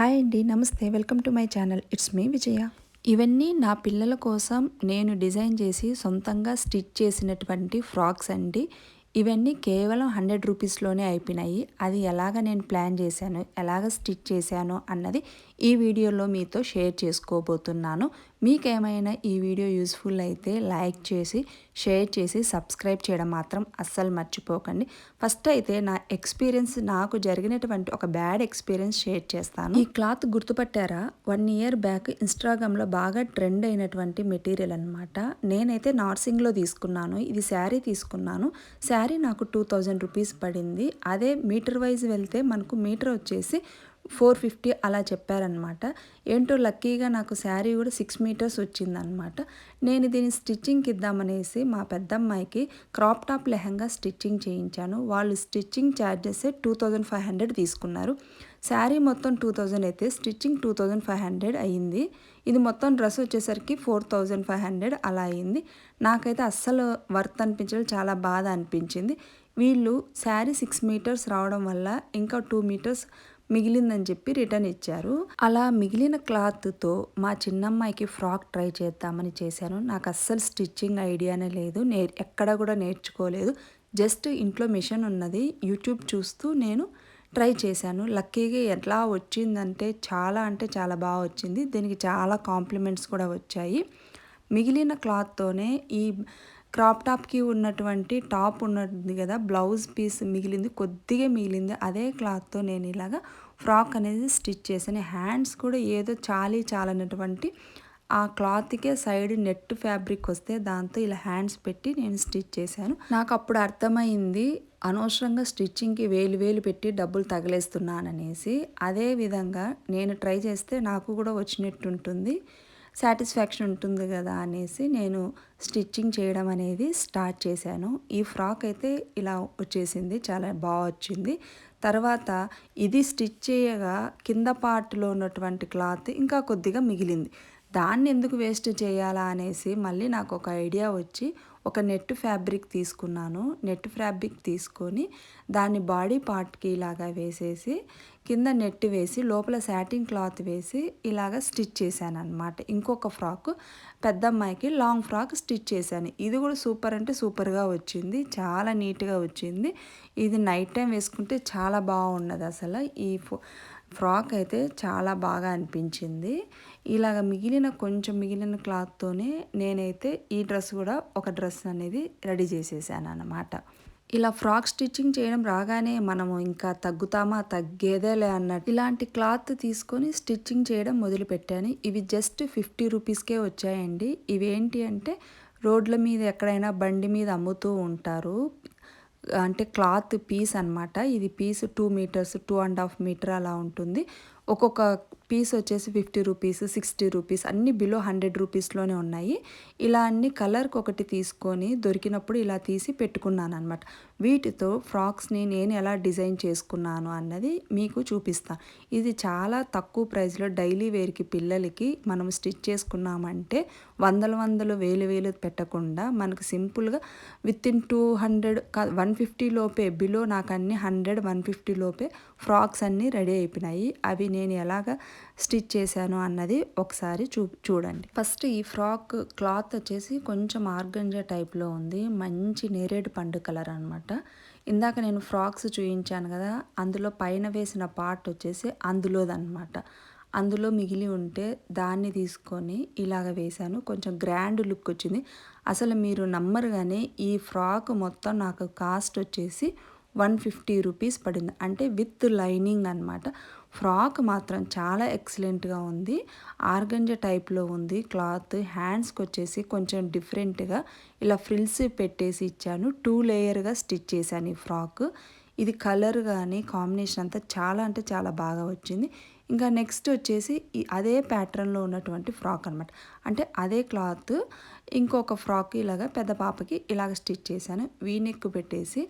Hi అండి namaste. Welcome to my channel. It's me Vijaya. ఇవన్నీ నా పిల్లల కోసం నేను డిజైన్ చేసి సొంతంగా స్టిచ్ చేసినటువంటి ఫ్రాక్స్ అండి. ఇవన్నీ కేవలం హండ్రెడ్ రూపీస్లోనే అయిపోయినాయి. అది ఎలాగ నేను ప్లాన్ చేశాను ఎలాగ స్టిచ్ చేశాను అన్నది ఈ వీడియోలో మీతో షేర్ చేసుకోబోతున్నాను. మీకేమైనా ఈ వీడియో యూస్ఫుల్ అయితే లైక్ చేసి షేర్ చేసి సబ్స్క్రైబ్ చేయడం మాత్రం అస్సలు మర్చిపోకండి. ఫస్ట్ అయితే నా ఎక్స్పీరియన్స్ నాకు జరిగినటువంటి ఒక బ్యాడ్ ఎక్స్పీరియన్స్ షేర్ చేస్తాను. ఈ క్లాత్ గుర్తుపట్టారా? వన్ ఇయర్ బ్యాక్ ఇన్స్టాగ్రామ్లో బాగా ట్రెండ్ అయినటువంటి మెటీరియల్ అనమాట నేనైతే నార్సింగ్లో తీసుకున్నాను ఇది శారీ తీసుకున్నాను. శారీ నాకు టూ థౌజండ్ రూపీస్ పడింది. అదే మీటర్ వైజ్ వెళ్తే మనకు మీటర్ వచ్చేసి ఫోర్ ఫిఫ్టీ అలా చెప్పారనమాట ఏంటో లక్కీగా నాకు శారీ కూడా సిక్స్ మీటర్స్ వచ్చిందనమాట నేను దీన్ని స్టిచ్చింగ్కి ఇద్దామనేసి మా పెద్దమ్మాయికి క్రాప్ టాప్ లెహంగా స్టిచ్చింగ్ చేయించాను. వాళ్ళు stitching charges two thousand five hundred తీసుకున్నారు. శారీ మొత్తం టూ థౌజండ్ అయితే stitching two thousand five hundred అయ్యింది. ఇది మొత్తం డ్రెస్ వచ్చేసరికి ఫోర్ థౌజండ్ ఫైవ్ హండ్రెడ్ అలా అయింది నాకైతే అస్సలు వర్త్ అనిపించడం చాలా బాధ అనిపించింది. వీళ్ళు శారీ సిక్స్ మీటర్స్ రావడం వల్ల ఇంకా టూ మీటర్స్ మిగిలిందని చెప్పి రిటర్న్ ఇచ్చారు. అలా మిగిలిన క్లాత్తో మా చిన్నమ్మాయికి ఫ్రాక్ ట్రై చేద్దామని చేశాను. నాకు అస్సలు స్టిచ్చింగ్ ఐడియానే లేదు. నే ఎక్కడ కూడా నేర్చుకోలేదు. జస్ట్ ఇంట్లో మిషన్ ఉన్నది. యూట్యూబ్ చూస్తూ నేను ట్రై చేశాను. లక్కీగా ఎట్లా వచ్చిందంటే చాలా అంటే చాలా బాగా వచ్చింది. దీనికి చాలా కాంప్లిమెంట్స్ కూడా వచ్చాయి. మిగిలిన క్లాత్తోనే ఈ క్రాప్ టాప్కి ఉన్నటువంటి టాప్ ఉన్నది కదా బ్లౌజ్ పీస్ మిగిలింది కొద్దిగా మిగిలింది. అదే క్లాత్తో నేను ఇలాగా ఫ్రాక్ అనేది స్టిచ్ చేశాను. హ్యాండ్స్ కూడా ఏదో చాలీ చాలనటువంటి ఆ క్లాత్కే సైడ్ నెట్ ఫ్యాబ్రిక్ వస్తే దాంతో ఇలా హ్యాండ్స్ పెట్టి నేను స్టిచ్ చేశాను. నాకు అప్పుడు అర్థమైంది అనవసరంగా స్టిచ్చింగ్కి వేలు వేలు పెట్టి డబ్బులు తగిలేస్తున్నాననేసి. అదే విధంగా నేను ట్రై చేస్తే నాకు కూడా వచ్చినట్టు ఉంటుంది సాటిస్ఫాక్షన్ ఉంటుంది కదా అనేసి నేను స్టిచ్చింగ్ చేయడం అనేది స్టార్ట్ చేశాను. ఈ ఫ్రాక్ అయితే ఇలా వచ్చేసింది చాలా బాగా వచ్చింది. తర్వాత ఇది స్టిచ్ చేయగా కింద పార్ట్లో ఉన్నటువంటి క్లాత్ ఇంకా కొద్దిగా మిగిలింది. దాన్ని ఎందుకు వేస్ట్ చేయాలా అనేసి మళ్ళీ నాకు ఒక ఐడియా వచ్చి ఒక నెట్ ఫ్యాబ్రిక్ తీసుకున్నాను. నెట్ ఫ్యాబ్రిక్ తీసుకొని దాన్ని బాడీ పార్ట్కి ఇలాగా వేసేసి కింద నెట్ వేసి లోపల శాటిన్ క్లాత్ వేసి ఇలాగ స్టిచ్ చేశాను అనమాట ఇంకొక ఫ్రాక్ పెద్ద అమ్మాయికి లాంగ్ ఫ్రాక్ స్టిచ్ చేశాను. ఇది కూడా సూపర్ అంటే సూపర్గా వచ్చింది. చాలా నీట్గా వచ్చింది. ఇది నైట్ టైం వేసుకుంటే చాలా బాగున్నది అసలు ఈ ఫ్రాక్ అయితే చాలా బాగా అనిపించింది. ఇలాగ మిగిలిన కొంచెం మిగిలిన క్లాత్తోనే నేనైతే ఈ డ్రెస్ కూడా ఒక డ్రెస్ అనేది రెడీ చేసేసాను అనమాట ఇలా ఫ్రాక్ స్టిచ్చింగ్ చేయడం రాగానే మనము ఇంకా తగ్గుతామా తగ్గేదేలే అన్నట్టు ఇలాంటి క్లాత్ తీసుకొని స్టిచ్చింగ్ చేయడం మొదలుపెట్టాను. ఇవి జస్ట్ ఫిఫ్టీ రూపీస్కే వచ్చాయండి. ఇవేంటి అంటే రోడ్ల మీద ఎక్కడైనా బండి మీద అమ్ముతూ ఉంటారు. అంటే క్లాత్ పీస్ అనమాట ఇది piece two metres two and half metre అలా ఉంటుంది. ఒక్కొక్క పీస్ వచ్చేసి ఫిఫ్టీ రూపీస్ సిక్స్టీ రూపీస్ అన్నీ బిలో హండ్రెడ్ రూపీస్లోనే ఉన్నాయి. ఇలా అన్ని కలర్కి ఒకటి తీసుకొని దొరికినప్పుడు ఇలా తీసి పెట్టుకున్నాను అనమాట వీటితో ఫ్రాక్స్ని నేను ఎలా డిజైన్ చేసుకున్నాను అన్నది మీకు చూపిస్తాను ఇది చాలా తక్కువ ప్రైస్లో డైలీ వేర్కి పిల్లలకి మనం స్టిచ్ చేసుకున్నామంటే వందల వందలు వేలు వేలు పెట్టకుండా మనకు సింపుల్గా within two hundred one fifty లోపే బిలో నాకు అన్ని హండ్రెడ్ వన్ ఫిఫ్టీ లోపే ఫ్రాక్స్ అన్నీ రెడీ అయిపోయినాయి. అవి నేను నేను ఎలాగ స్టిచ్ చేశాను అన్నది ఒకసారి చూ చూడండి. ఫస్ట్ ఈ ఫ్రాక్ క్లాత్ వచ్చేసి కొంచెం ఆర్గంజా టైప్లో ఉంది. మంచి నేరేడు పండు కలర్ అనమాట ఇందాక నేను ఫ్రాక్స్ చూపించాను కదా అందులో పైన వేసిన పార్ట్ వచ్చేసి అందులోదన్నమాట అందులో మిగిలి ఉంటే దాన్ని తీసుకొని ఇలాగ వేశాను. కొంచెం గ్రాండ్ లుక్ వచ్చింది. అసలు మీరు నమ్మరు కానీ ఈ ఫ్రాక్ మొత్తం నాకు కాస్ట్ వచ్చేసి వన్ ఫిఫ్టీ రూపీస్ పడింది. అంటే విత్ లైనింగ్ అనమాట ఫ్రాక్ మాత్రం చాలా ఎక్సలెంట్గా ఉంది. ఆర్గంజ టైప్లో ఉంది. క్లాత్ హ్యాండ్స్కి వచ్చేసి కొంచెం డిఫరెంట్గా ఇలా ఫ్రిల్స్ పెట్టేసి ఇచ్చాను. టూ లేయర్గా స్టిచ్ చేశాను ఈ ఫ్రాక్. ఇది కలర్ కానీ కాంబినేషన్ అంతా చాలా అంటే చాలా బాగా వచ్చింది. ఇంకా నెక్స్ట్ వచ్చేసి అదే ప్యాటర్న్లో ఉన్నటువంటి ఫ్రాక్ అనమాట అంటే అదే క్లాత్ ఇంకొక ఫ్రాక్ ఇలాగా పెద్ద పాపకి ఇలాగ స్టిచ్ చేశాను. వీ నెక్ పెట్టేసి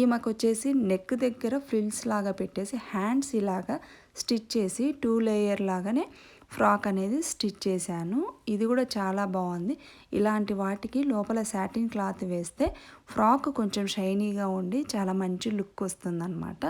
ఈమెకు వచ్చేసి నెక్ దగ్గర ఫ్రిల్స్ లాగా పెట్టేసి హ్యాండ్స్ ఇలాగా స్టిచ్ చేసి టూ లేయర్ లాగానే ఫ్రాక్ అనేది స్టిచ్ చేశాను. ఇది కూడా చాలా బాగుంది. ఇలాంటి వాటికి లోపల శాటిన్ క్లాత్ వేస్తే ఫ్రాక్ కొంచెం షైనీగా ఉండి చాలా మంచి లుక్ వస్తుందన్నమాట.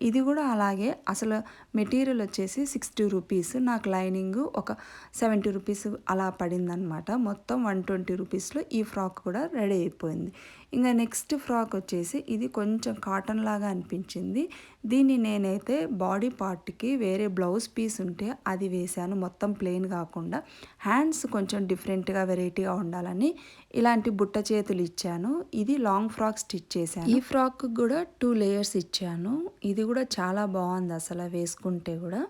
ఇది కూడా అలాగే అసలు మెటీరియల్ వచ్చేసి సిక్స్టీ రూపీస్ నాకు లైనింగ్ ఒక సెవెంటీ రూపీస్ అలా పడిందనమాట మొత్తం వన్ ట్వంటీ రూపీస్లో ఈ ఫ్రాక్ కూడా రెడీ అయిపోయింది. ఇంకా నెక్స్ట్ ఫ్రాక్ వచ్చేసి ఇది కొంచెం కాటన్ లాగా అనిపించింది. దీన్ని నేనైతే బాడీ పార్ట్కి వేరే బ్లౌజ్ పీస్ ఉంటే అది వేశాను. మొత్తం ప్లెయిన్ కాకుండా హ్యాండ్స్ కొంచెం డిఫరెంట్గా వెరైటీగా ఉండాలని ఇలాంటి బుట్ట చేతులు ఇచ్చాను. ఇది లాంగ్ ఫ్రాక్ స్టిచ్ చేశాను. ఈ ఫ్రాక్ కూడా టూ లేయర్స్ ఇచ్చాను. ఇది కూడా చాలా బాగుంది అసలు వేసుకుంటే కూడా.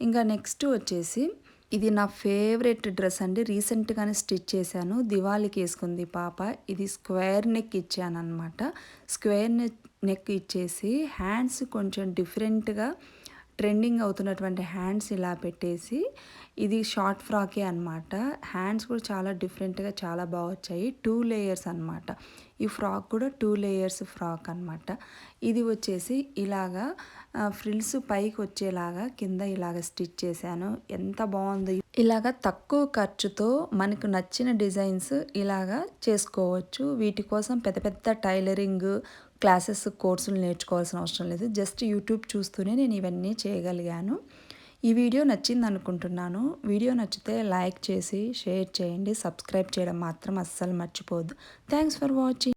ఇంకా నెక్స్ట్ వచ్చేసి ఇది నా ఫేవరెట్ డ్రెస్ అండి. రీసెంట్గానే స్టిచ్ చేశాను. దివాళీకి వేసుకుంది పాప. ఇది స్క్వేర్ నెక్ ఇచ్చాను అనమాట స్క్వేర్ నెక్ నెక్ ఇచ్చేసి హ్యాండ్స్ కొంచెం డిఫరెంట్గా ట్రెండింగ్ అవుతున్నటువంటి హ్యాండ్స్ ఇలా పెట్టేసి ఇది షార్ట్ ఫ్రాకే అనమాట హ్యాండ్స్ కూడా చాలా డిఫరెంట్గా చాలా బాగా వచ్చాయి. టూ లేయర్స్ అనమాట ఈ ఫ్రాక్ కూడా టూ లేయర్స్ ఫ్రాక్ అనమాట ఇది వచ్చేసి ఇలాగా ఫ్రిల్స్ పైకి వచ్చేలాగా కింద ఇలాగ స్టిచ్ చేశాను. ఎంత బాగుంది. ఇలాగ తక్కువ ఖర్చుతో మనకు నచ్చిన డిజైన్స్ ఇలాగా చేసుకోవచ్చు. వీటి కోసం పెద్ద పెద్ద టైలరింగ్ క్లాసెస్ కోర్సులు నేర్చుకోవాల్సిన అవసరం లేదు. జస్ట్ యూట్యూబ్ చూస్తూనే నేను ఇవన్నీ చేయగలిగాను. ఈ వీడియో నచ్చింది అనుకుంటున్నాను వీడియో నచ్చితే లైక్ చేసి షేర్ చేయండి. సబ్స్క్రైబ్ చేయడం మాత్రం అస్సలు మర్చిపోవద్దు. Thanks for watching.